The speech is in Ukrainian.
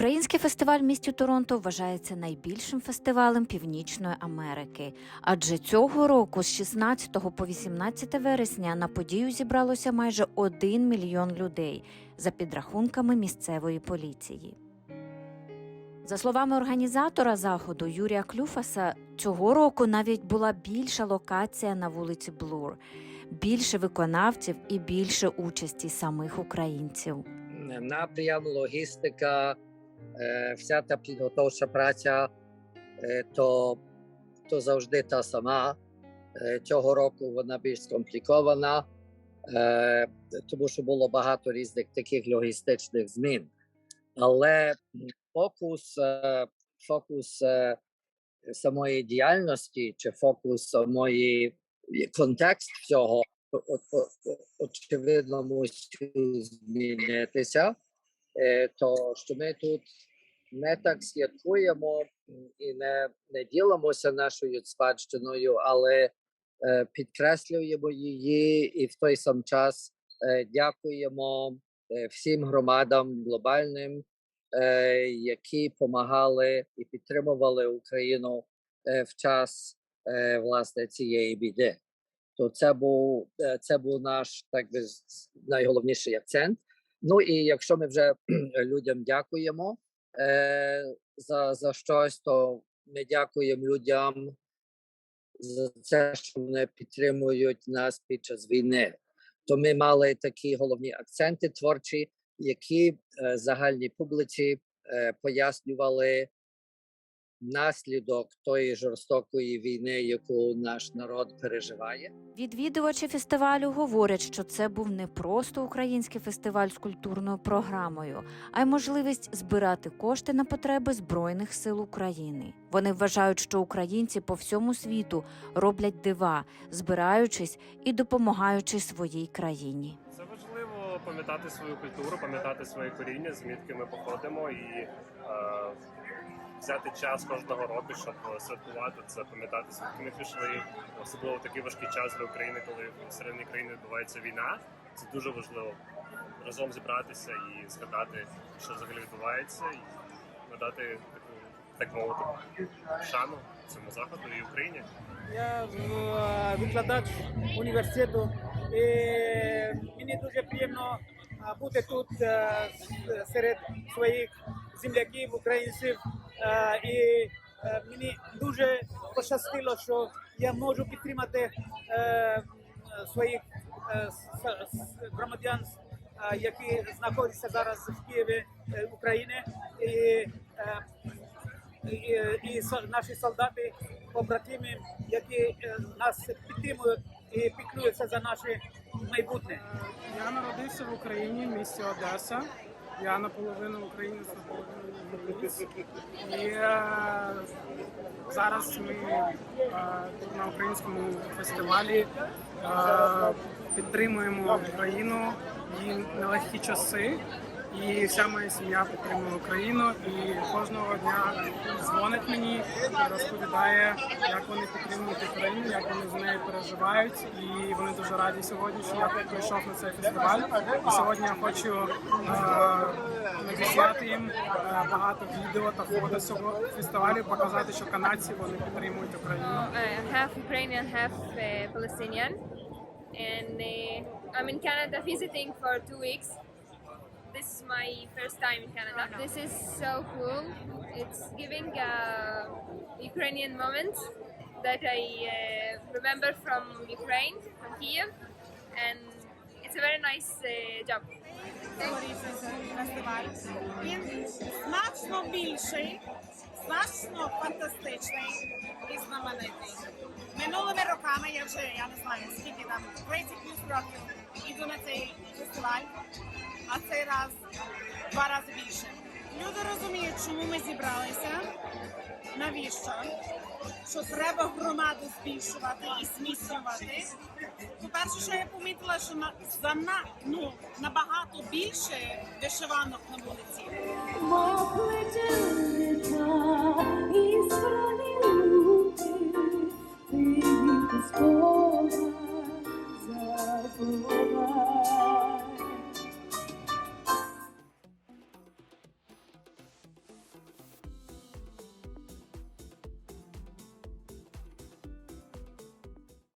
Український фестиваль в місті Торонто вважається найбільшим фестивалем Північної Америки. Адже цього року, з 16 по 18 вересня, на подію зібралося майже 1 мільйон людей за підрахунками місцевої поліції. За словами організатора заходу Юрія Клюфаса, цього року навіть була більша локація на вулиці Блур, більше виконавців і більше участі самих українців. напрям, логістика, е, вся та підготовча праця, е, то, то завжди та сама. Е, Цього року вона більш скомплікована, е, тому що було багато різних таких логістичних змін. Але фокус, е, фокус е, самої діяльності чи фокус самої контекст всього о- о- о- очевидно мусить змінитися, Е, то що ми тут не так святкуємо і не, не ділимося нашою спадщиною, але е, підкреслюємо її і в той сам час е, дякуємо е, всім громадам глобальним, е, які допомагали і підтримували Україну е, в час е, власне цієї біди то це був е, це був наш так би найголовніший акцент. Ну і якщо ми вже людям дякуємо е, за, за щось, то ми дякуємо людям за це, що вони підтримують нас під час війни. То ми мали такі головні акценти творчі, які е, загальній публіці е, пояснювали наслідок тої жорстокої війни, яку наш народ переживає. Відвідувачі фестивалю говорять, що це був не просто український фестиваль з культурною програмою, а й можливість збирати кошти на потреби Збройних сил України. Вони вважають, що українці по всьому світу роблять дива, збираючись і допомагаючи своїй країні. Це важливо пам'ятати свою культуру, пам'ятати свої коріння, звідки ми походимо, і е, взяти час кожного року, щоб святкувати це, пам'ятати звідки ми пішли. Особливо такий важкий час для України, коли всередині країни відбувається війна. Це дуже важливо разом зібратися і згадати, що взагалі відбувається, і надати таку, так мовити, шану цьому заходу і Україні. Я е, викладач університету. І мені дуже приємно е, бути тут е, серед своїх земляків, українців. Е, І е, мені дуже пощастило, що я можу підтримати е, своїх громадян, які знаходяться зараз в Києві України. І, і, наші солдати, побратими, які нас підтримують і піклуються за наше майбутнє. Я народився в Україні, в місті Одеса. Я наполовину українець, наполовину українець. І е, зараз ми е, на українському фестивалі е, підтримуємо Україну і нелегкі часи. І вся моя сім'я підтримує Україну. І кожного дня дзвонить мені розповідає, як вони підтримують Україну, як вони з нею переживають. І вони дуже раді сьогодні, що я прийшов на цей фестиваль. І сьогодні я хочу е, надіслати їм е, багато відео та фото цього фестивалю, показати, що канадці вони підтримують Україну. uh, half Ukrainian, half uh, Palestinian, and uh, I'm in Canada visiting for two weeks. This is my first time in Canada. This is so cool. It's giving a Ukrainian moment that I uh, remember from Ukraine, from Kiev, and it's a very nice uh, job. Цьогорічний фестиваль. Він значно більший, значно фантастичний і знаменитий. минулими роками я вже я не знаю скільки там 30 плюс років іду на цей фестиваль, а цей раз два рази більше. Люди розуміють, чому ми зібралися, навіщо? Що треба громаду збільшувати і зміцнювати. По-перше, що я помітила, що на за на, ну, набагато більше вишиванок на вулиці.